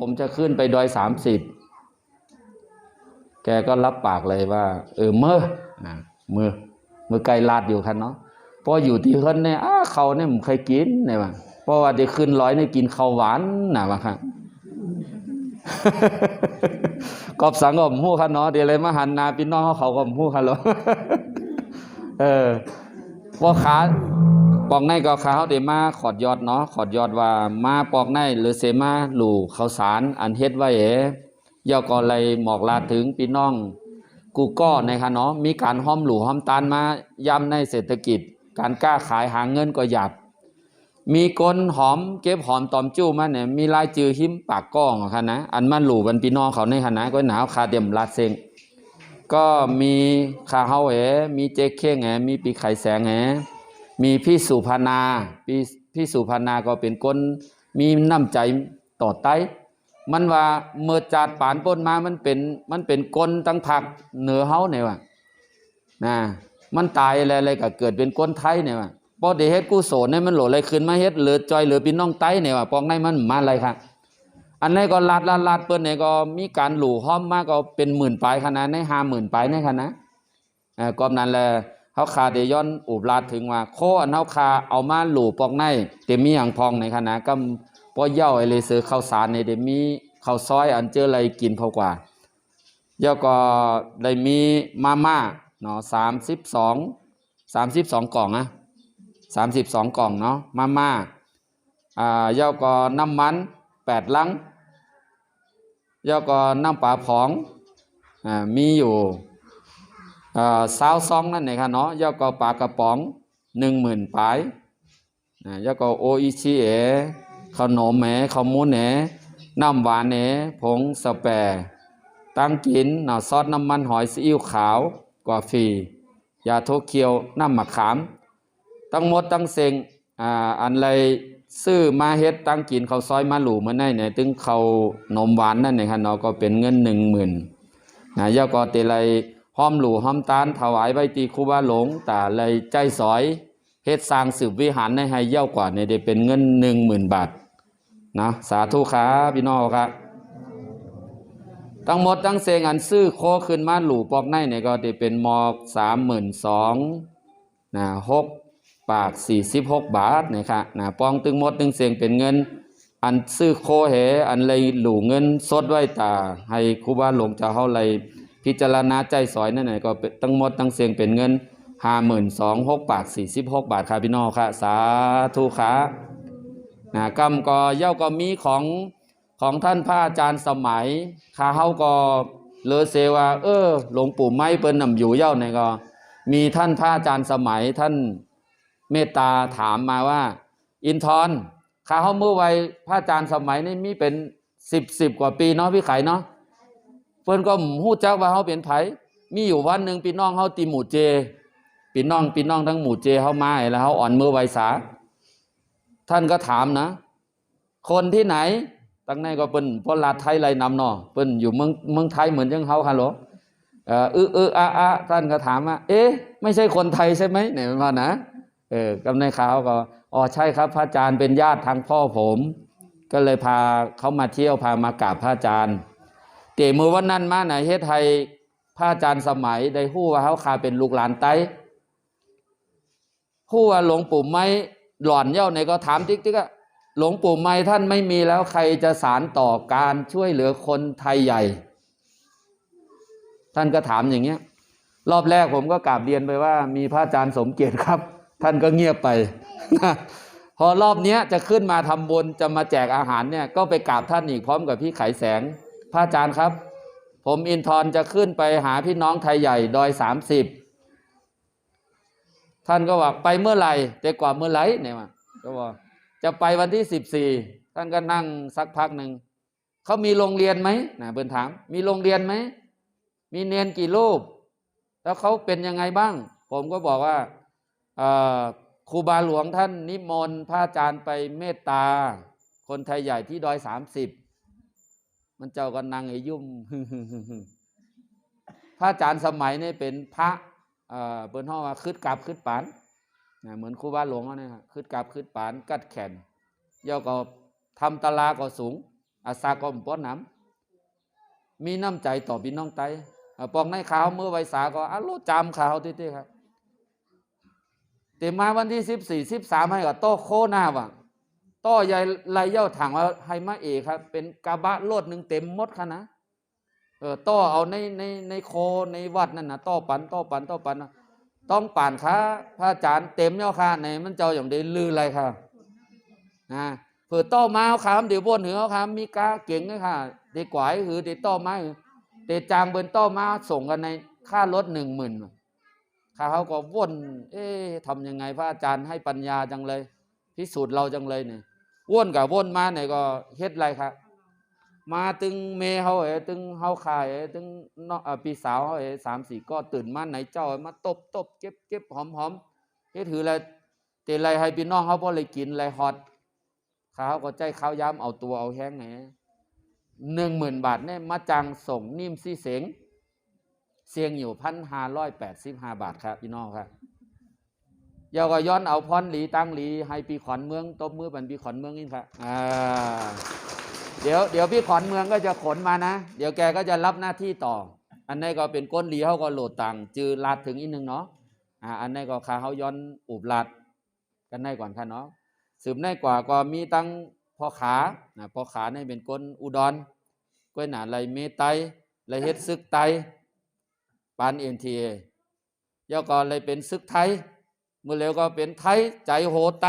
ผมจะขึ้นไปดอยสามสิบแกก็รับปากเลยว่า เออเมื่อนะมือมือไกลลาดอยู่คันเนาะพราะอยู่ที่คนเนี่ยอ้าเขาเนี่ยผมเคยกินเนี่ยว่าเพราะว่าได้ขึ้นร้อยเนี่ยกินข้าวหวานนะว่าครับกอบสังก็ผมหู้คันเนาะเดี๋ยวเลยมาหันนาพี่น้องเขาเขาก็ผมหู้คันหรอเออ ว่าขาปอกในก็ขาเขาเดมาขอดยอดเนาะขอดยอดว่ามาปอกในหรือเสมาหลู่ข้าวสารอันเฮ็ดไว้เอ๋ยอก็เลยหมอกลาถึงพี่น้อง กูก็ในคะเนาะมีการห้อมหลู่ห้อมตานมาย้ำในเศรษฐกิจ การกล้าขายหาเงินก็หยับมีกลหอมเก็บหอมตอมจู้มาเนี่ยมีลายจือหิมปากก้องค่ะนะอันมันหลู่บันพี่น้องเขาในค่ะก็หนาวคาเดียมลาเซง ก็มีคาเฮาแหมีเจ๊เค้งแหมีปีไข่แสงแหมีพี่สุพนาพี่พี่สุพนาก็เป็นคนมีน้ำใจต่อไต้มันว่าเมื่อจาดปานปนมามันเป็นมันเป็นกลตั้งผักเหนือเฮาเนี่ยว่ะนะมันตายอะไรอะไรก็เกิดเป็นก้นไทยเนี่ยว่ะพอเดเฮ็ดกุศลเนี่ยมันโหลอะไรขึ้นมาเฮ็ดเหลือจอยเหลือพี่น้องไต้เนี่ยว่ะปองในมันมาอะไรครับ อันนี้ก็ลาดลาดลาดเปิ้นเนี่ยก็มีการหลู่ห้อมมากก็เป็นหมื่นปลายขนาดในห้าหมื่นปลายในขนาดอ่อก็นั้นแหละเขาคาเดย้อนอุบลาดถึงว่าโคอันเขาคาเอามาหลู่ปอกในเต็มมีอย่างพองในขนาดก็ปอเย่าไอเลยซื้อข้าวสารในเดมีข้าวซอยอันเจออะไรกินเขากว่าเย่าก็ได้มีมาม่าเนาะสามสิบสองสามสิบสองกล่องนะสามสิบสองกล่องเนาะมาม่าอ่าเย่าก็น้ำมัน แปดลังแล้วก็น้ำปลาผองอมีอยู่อ่าสาวซองนั่นเองครับเนาะแล้วก็ปลากระป๋องหนึ่งหมื่นปลายอ่าแล้วก็โออิชิเอขนมแหมขาวมูนแหนน้ำหวานแหนผงสแปรตั้งกินเนาะซอสน้ำมันหอยซีอิ๊วขาวกว่าฟียาโทเคียวน้ำมะขามตั้งหมดตั้งเซ็งอ,อันไร ซื้อมาเฮ็ดตั้งกินเขาวซอยมาหลูมาได้เนี่ยถึงเขาวนมหวานนั่นเนี่ยครับเนาะก็เป็นเงินหนึ่งหมื่นนะยาก็เตไรห้อมหลูห้อมตานถวายใบตีคูบาหลงแต่เลยใจสอยเฮ็ดสร้างสืบวิหารในให้เย่ากว่าเนี่ยได้เป็นเงินหนึ่งหมื่นบาทนะสาธุครับพี่น้องครับทั้งหมดทั้งเซงอันซื้อโคขึ้นมาหลูปอกในเนี่ยก็ได้เป็นหมอกสามหมื่นสองนะหก ปากสี่สิบหกบาทนะครับนะปองตึงหมดตึงเซงเป็นเงิน อันซื้อโคเหอันเลยหลูเงินสดไว้ตา ให้ครูบาหลวงเจ้าเฮาเลยพิจารณาใจสอยนั่นน่ะก็เป็นทั้งหมดทั้งเสียงเป็นเงินห้าหมื่นสองหกปากสี่สิบหกบาทครับพี่น้องครับสาธุครับนะกรรมก็เย่าก็มีของของท่านพระอาจารย์สมัยข้าเฮาก็เลอเซว่าเออหลวงปู่ไม้เปิ้นนำอยู่เย่าเนี่ยก็ มีท่านพระอาจารย์สมัยท่าน เมตตาถามมาว่า อินทร์ข้าเฮาเมื่อไวพระอาจารย์สมัยนี่มีเป็นสิบสิบกว่าปีเนาะพี่ไข่เนาะเพิ่นก็ฮู้จักว่าเฮาเป็นไผมีอยู่วันหนึ่งพี่น้องเฮาตีหมู่เจพี่น้องพี่น้องทั้งหมู่เจเฮามาแล้วเฮาอ่อนมือไหวสา ท่านก็ถามนะ คนที่ไหนตั้งในก็เปิ้นพลาดไทยไรนำเนาะเปิ้นอยู่เมืองเมืองไทยเหมือนจังเฮาฮัลโหลเอ่ออึอึอะอะท่านก็ถามว่าเอ๊ะไม่ใช่คนไทยใช่ไหมเนี่ยมันว่านะ เออกำในข่าวก็อ๋อใช่ครับ พระอาจารย์เป็นญาติทางพ่อผม ก็เลยพาเขามาเที่ยวพามากราบพระอาจารย์เตมือวันนั้นมาไหนเฮ็ดไทยพระอาจารย์สมัยได้ฮู้ว่าเขาคาเป็นลูกหลานไต้ฮู้ว่าหลวงปู่ไม้หล่อนเย่าไหนก็ถามติ๊กติ๊กอะหลวงปู่ไม้ท่านไม่มีแล้วใครจะสารต่อการช่วยเหลือคนไทยใหญ่ ท่านก็ถามอย่างเงี้ย รอบแรกผมก็กราบเรียนไปว่า มีพระอาจารย์สมเกียรติครับ ท่านก็เงียบไปพอรอบเนี้ยจะขึ้นมาทำบุญจะมาแจกอาหารเนี่ยก็ไปกราบท่านอีกพร้อมกับพี่ไขแสง พระอาจารย์ครับ ผมอินทร์จะขึ้นไปหาพี่น้องไทยใหญ่ดอยสามสิบท่านก็บอกไปเมื่อไหร่แต่กว่าเมื่อไหร่เนี่ยมาก็บอกจะไปวันที่สิบสี่ท่านก็นั่งสักพักหนึ่งเขามีโรงเรียนไหมนะเบินถาม มีโรงเรียนไหมมีเนียนกี่รูป แล้วเขาเป็นยังไงบ้าง ผมก็บอกว่า ครูบาหลวงท่านนิมนต์พระอาจารย์ไปเมตตา คนไทยใหญ่ที่ดอยสามสิบมันเจ้าก็นางไอยุ่มพระอาจารย์สมัยนี่เป็นพระเปิ้นห้องว่าคืดกราบคืดปานเหมือนครูบาหลวงเขาเนี่ยครับคืดกราบคืดปานกัดแขนย่อก็ทำตาลาก็สูง อาสาก็ป้อนน้ำมีน้ำใจต่อพี่น้องไต่ปองในข่าวเมื่อไวสาก็อะโลจามข่าวติๆครับ แต่มาวันที่สิบสี่สิบสามให้กับโต้โคหน้าว่ะโต้ใหญ่ไรเย่าถังว่าให้มาเอกครับ เป็นกระบะโลดหนึ่งเต็มมดค่ะนะเออโต้เอาในในในโคในวัดนั่นนะโต้ปันโต้ปันโต้ปันนะต้องป่านค้าพระอาจารย์เต็มเนาะค่ะในมันเจ้าอย่างเดลืออะไรค่ะนะเผื่อต้อมาเอาขามเดี๋ยวบนเหนือเอาขามมีกาเก่งเลยค่ะเด็กกวายหือเด็กต้อมาหือเด็กจางเบินต้อมาส่งกันในค่ารถหนึ่งหมื่น ข้าเขาก็ว่น เอ๊ะทำยังไงพระอาจารย์ให้ปัญญาจังเลย พิสูจน์เราจังเลยเนี่ยว่นกับว่นมาเนี่ยก็เฮ็ดไรครับมาตึงเมเขาเอ๋ตึงเฮาขายเอ๋ตึงนอปีสาวเขาเอ๋สามสี่ก็ตื่นมาไหนเจ้าเอ๋มาตบตบเก็บเก็บหอมหอมเฮ็ดถืออะไรเตะไรให้พี่น้องเขาพอเลยกินไรฮอตข้าวก็ใจข้าวย้ำเอาตัวเอาแห้งไงหนึ่งหมื่นบาทเนี่ยมาจังส่งนิ่มซี่เสง เสียงอยู่พันห้าร้อยแปดสิบห้าบาทครับพี่น้องครับเยาก็ย้อนเอาพรหลีตั้งหลีให้ปีขอนเมืองตบมือบันปีขอนเมืองนี่ครับอ่าเดี๋ยวเดี๋ยวพี่ขอนเมืองก็จะขนมานะ เดี๋ยวแกก็จะรับหน้าที่ต่อ อันนี้ก็เป็นก้นหลีเขาก็โหลดตังค์จือลาดถึงอีกหนึ่งเนาะอ่าอันนี้ก็ขาเขาย้อนอุบลาดกันได้ก่อนค่ะเนาะสืบได้กว่าก็มีตั้งพ่อขานะพ่อขาในเป็นคนอุดรก้วยหนาไรเมไตไรเฮ็ดซึกไต ปานเอ็นทีเอย่อก็เลยเป็นซึกไทยเมื่อเร็วก็เป็นไทยใจโหไต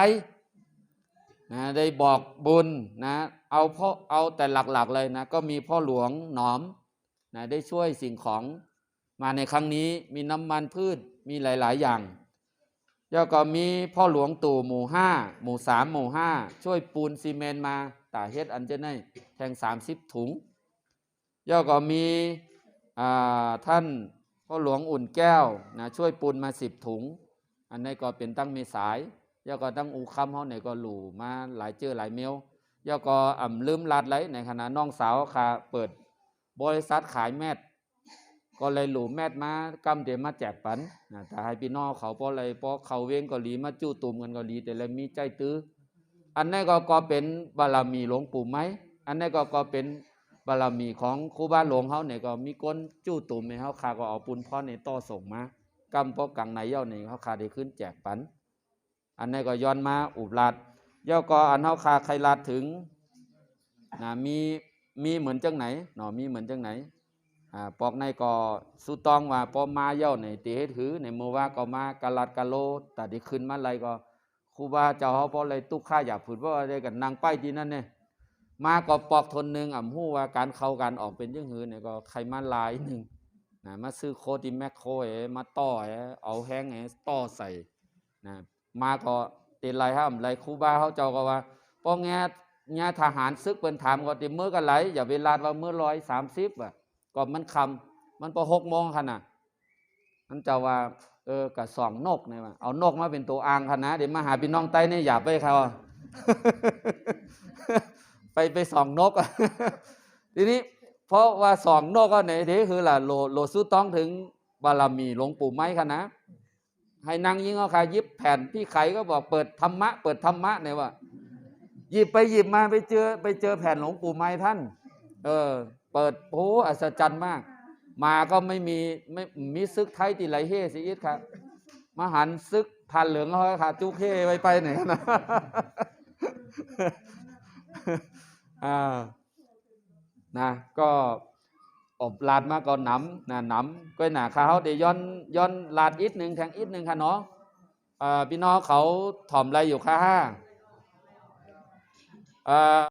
นะได้บอกบุญนะเอาพ่อเอาแต่หลักๆเลยนะก็มีพ่อหลวงหนอมนะได้ช่วยสิ่งของมาในครั้งนี้มีน้ำมันพืชมีหลาย ๆ อย่างแล้วก็มีพ่อหลวงตู่หมู่ห้าหมู่สามหมู่ห้าช่วยปูนซีเมนมาตาเฮ็ดอันเจนให้แทงสามสิบถุงแล้วก็มีท่าน พ่อหลวงอุ่นแก้วนะช่วยปูนมาสิบถุง อันนี้ก็เป็นตั้งเมสายแล้วก็ตั้งอูคำเขาเนี่ยก็หลู่มาหลายเจอหลายเมลแล้วก็อ่ำลืมลัดไหลในขณะน้องสาวค่ะเปิดบริษัทขายแมทก็เลยหลูแมทมากำเดี๋ยวมาแจกปันนะแต่ให้พี่น้องเขาเพราะอะไรเพราะเขาเว้งก็หลีมาจู้ตุ่มกันก็หลีแต่ละมีใจตื้ออันนี้ก็ก็เป็นบารมีหลวงปู่ไหมอันนี้ก็ก็เป็น บารมีของครูบาหลวงเขาเนี่ยก็มีก้นจู้ตุ่มให้เขาขาก็เอาปุนพ่อในต่อส่งมากำเพราะกังในเย่านี่เขาขาได้ขึ้นแจกปัน อันนี้ก็ย้อนมาอุบลัดเย่าก็อันเขาขาใครลาดถึงนะมีมีเหมือนจังไหนหนอมีเหมือนจังไหนอ่าปอกในก็สุตองว่าปอมาเย้าในตเฮ็ดหือในมือว่าก็มากะลัดกะโลแต่ที่ขึ้นมาอะไรก็ครูบาเจ้าเขาพอเลยตุกข้าอยากผืดว่าอะไรกันนางไปที่นั่นเนี่ย มาก็ปอกทนหนึ่งอ่ำหู้ว่าการเข้าการออกเป็นยังหือเนี่ยก็ใครมาลายหนึ่งนะมาซื้อโคติแมคโคเอมาต่อเอเอาแห้งเอต่อใส่นะมาก็เต็นไรห้ามไรคูบาเขาเจ้าก็ว่าปองแงแงทหารซึกเป็นถามก็ติมือกันไหลอย่าเวลาว่าเมื่อร้อยสามสิบอะก็มันคำมันพอหกโมงขนาดมันจะว่าเออกับสองนกเนี่ยว่าเอานกมาเป็นตัวอ่างคณะเดี๋ยวมาหาพี่น้องใต้เนี่ยอย่าไปเขา ไปไปสองนกทีนี้เพราะว่าสองนกก็ไหนทีคือล่ะโลโลสู้ต้องถึงบารมีหลวงปู่ไม้คณะให้นางยิงเอาค่ะยิบแผ่นพี่ไข่ก็บอกเปิดธรรมะ เปิดธรรมะเนี่ยว่า หยิบไปหยิบมาไปเจอไปเจอแผ่นหลวงปู่ไม้ท่าน เออ เปิดโอ้อัศจรรย์มาก มาก็ไม่มีไม่มีซึกไทยติไหลเฮสิอิดครับมาหันซึกพันเหลืองเขาค่ะจุกเฮไปไปไหนนะ อ่านะก็อบลาดมาก็หนำนะหนำก็หนาเขาเดี๋ยวย้อนย้อนลาดอีกหนึ่งแทงอีกหนึ่งค่ะเนาะอ่าพี่น้องเขาถ่อมอะไรอยู่ค่ะอ่า